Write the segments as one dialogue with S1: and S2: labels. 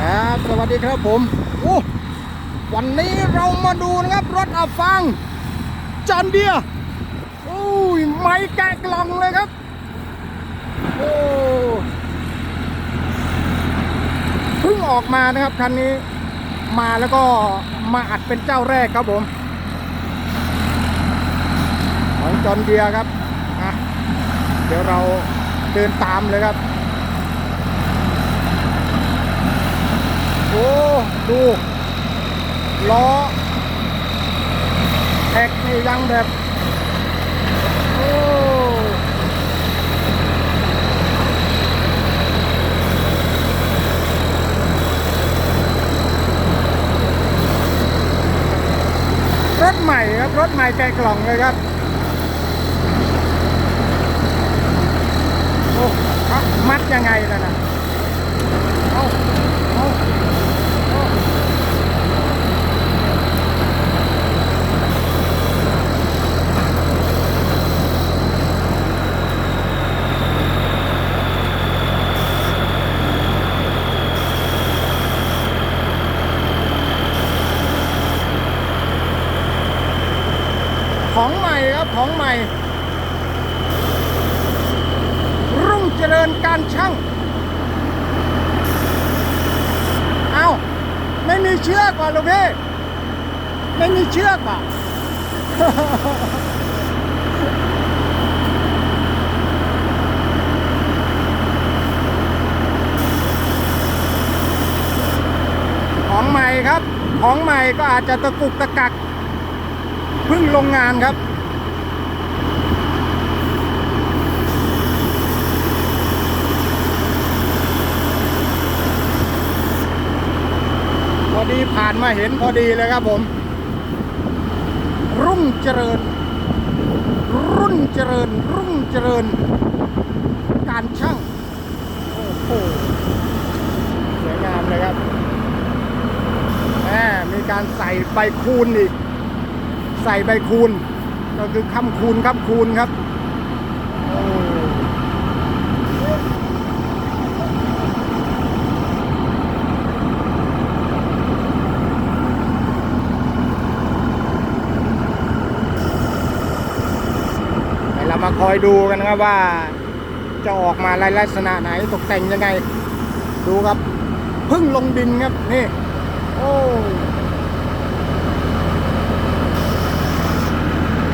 S1: ครับสวัสดีครับผมโอ้วันนี้เรามาดูนะครับรถอับฟังจอนเดียโอ้ยไม่แกะกล่องเลยครับโอ้เพิ่งออกมานะครับคันนี้มาแล้วก็มาอัดเป็นเจ้าแรกครับผม ของจอนเดียครับอะเดี๋ยวเราเดินตามเลยครับ โอ้ ดู ล้อแท็กนี่ยังแบบ โอ้รถใหม่ครับ รถใหม่แกะกล่องเลยครับ โอ้ครับมัดยังไงล่ะนะเอาเอาเอา ของใหม่ครับของใหม่ รุ่งเจริญการช่างเอาไม่มีเชือกว่ะลูกพี่ไม่มีเชือกว่ะของใหม่ครับ ของใหม่ก็อาจจะตะกุกตะกัก พิ่งลงงานครับ พอดีผ่านมาเห็นพอดีเลยครับผม รุ่งเจริญ รุ่นเจริญ รุ่งเจริญ การช่าง โอ้โหสวยงามเลยครับแหมมีการใส่ใบคูณอีก ใส่ใบคูณ ก็คือคำคูณคำคูณครับโอ้เดี๋ยเรามาคอยดูกันนะครับว่าจะออกมาลายลักษณะไหนตกแต่งยังไง ดูครับพึ่งลงดินครับ นี่ โอ้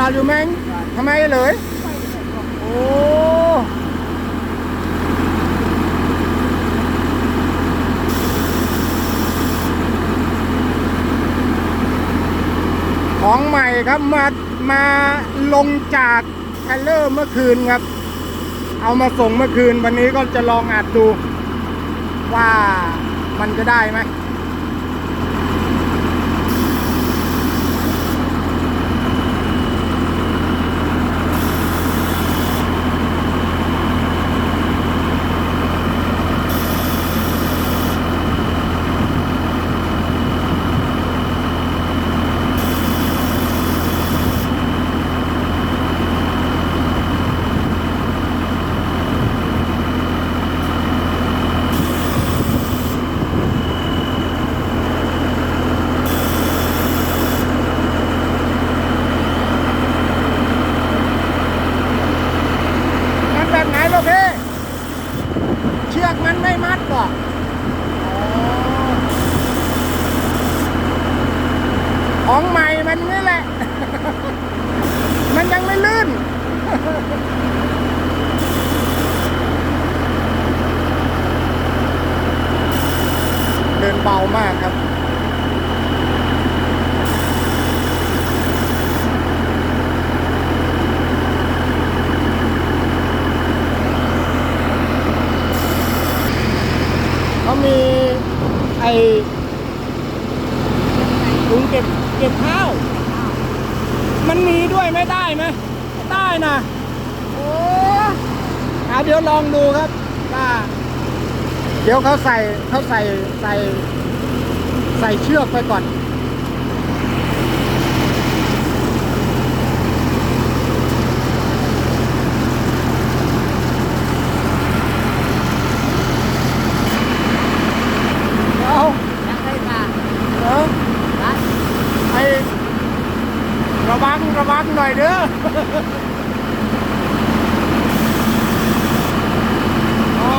S1: ราอยู่แมงทำไมเลยโอ้ของใหม่ครับมามาลงจากแคลเลอร์เมื่อคืนครับ เอามาส่งเมื่อคืนวันนี้ก็จะลองอัดดูว่ามันจะได้ไหม โงเบามากครับ เขามีไอ ถุงเก็บเก็บข้าว มันมีด้วยไม่ได้ไหมได้นะโอ้เอาเดี๋ยวลองดูครับว่าเดี๋ยวเขาใส่เขาใส่ใส่ใส่เชือกไปก่อน เอา
S2: ยังไงค่ะ
S1: เออ
S2: ร้าน
S1: ไอระวังระวัง หน่อยเด้อเอา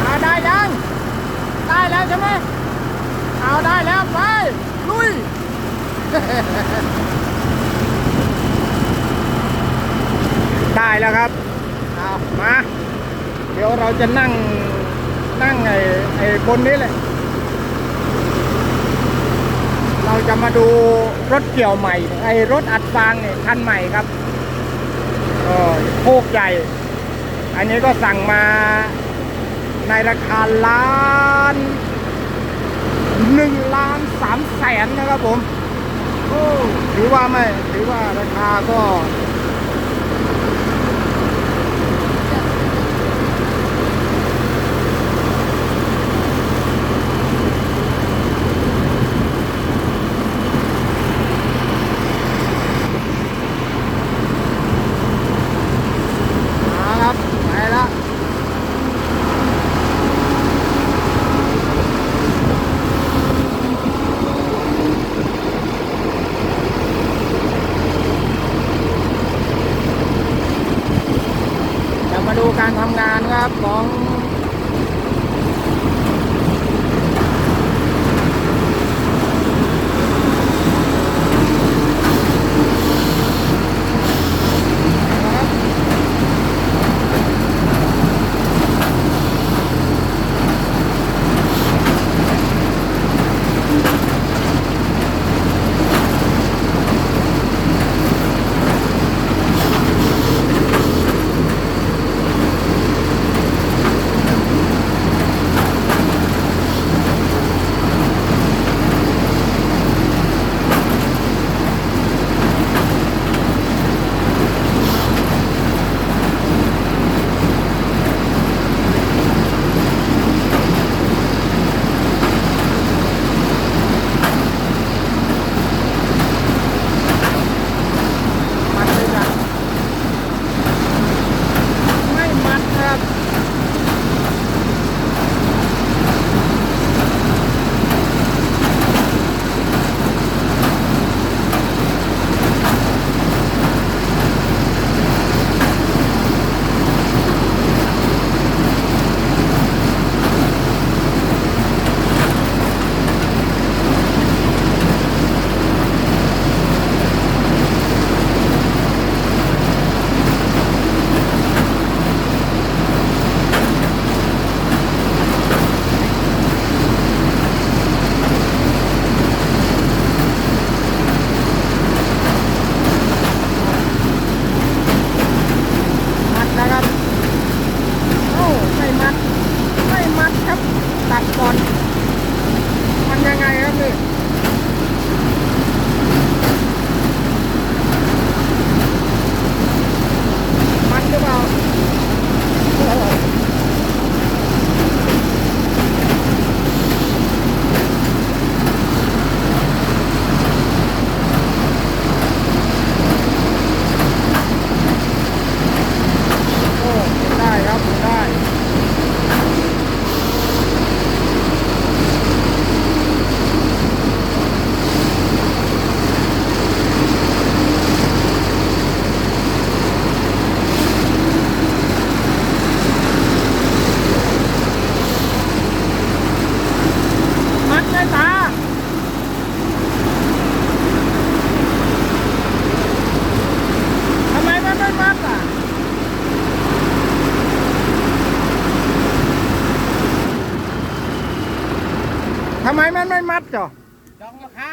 S1: เอาได้ยัง ได้แล้วใช่ไหมเอาได้แล้วไป ลุยได้แล้วครับเอามา เดี๋ยวเราจะนั่ง นั่งไอ้ไอ้บนนี้เลย เราจะมาดูรถเกี่ยวใหม่ ไอ้รถอัดฟางเนี่ยคันใหม่ครับโออโคกใหญ่ อันนี้ก็สั่งมาในราคาล้านหนึ่งล้านสามแสนนะครับผม โอ้ถือว่าไม่ ถือว่าราคาก็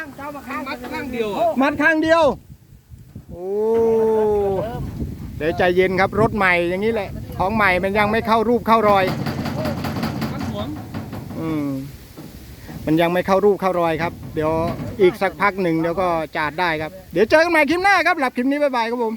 S1: า
S2: ข้างเจ้ามาข้างมัดข้างเดียว
S1: มัดข้างเดียว โอ้เดี๋ยวใจเย็นครับรถใหม่อย่างนี้แหละ ของใหม่มันยังไม่เข้ารูปเข้ารอย
S2: มันหวง
S1: อืมมันยังไม่เข้ารูปเข้ารอยครับ เดี๋ยวอีกสักพักหนึ่งเดี๋ยวก็จาดได้ครับ เดี๋ยวเจอกันใหม่คลิปหน้าครับหลับคลิปนี้บ๊ายบายครับผม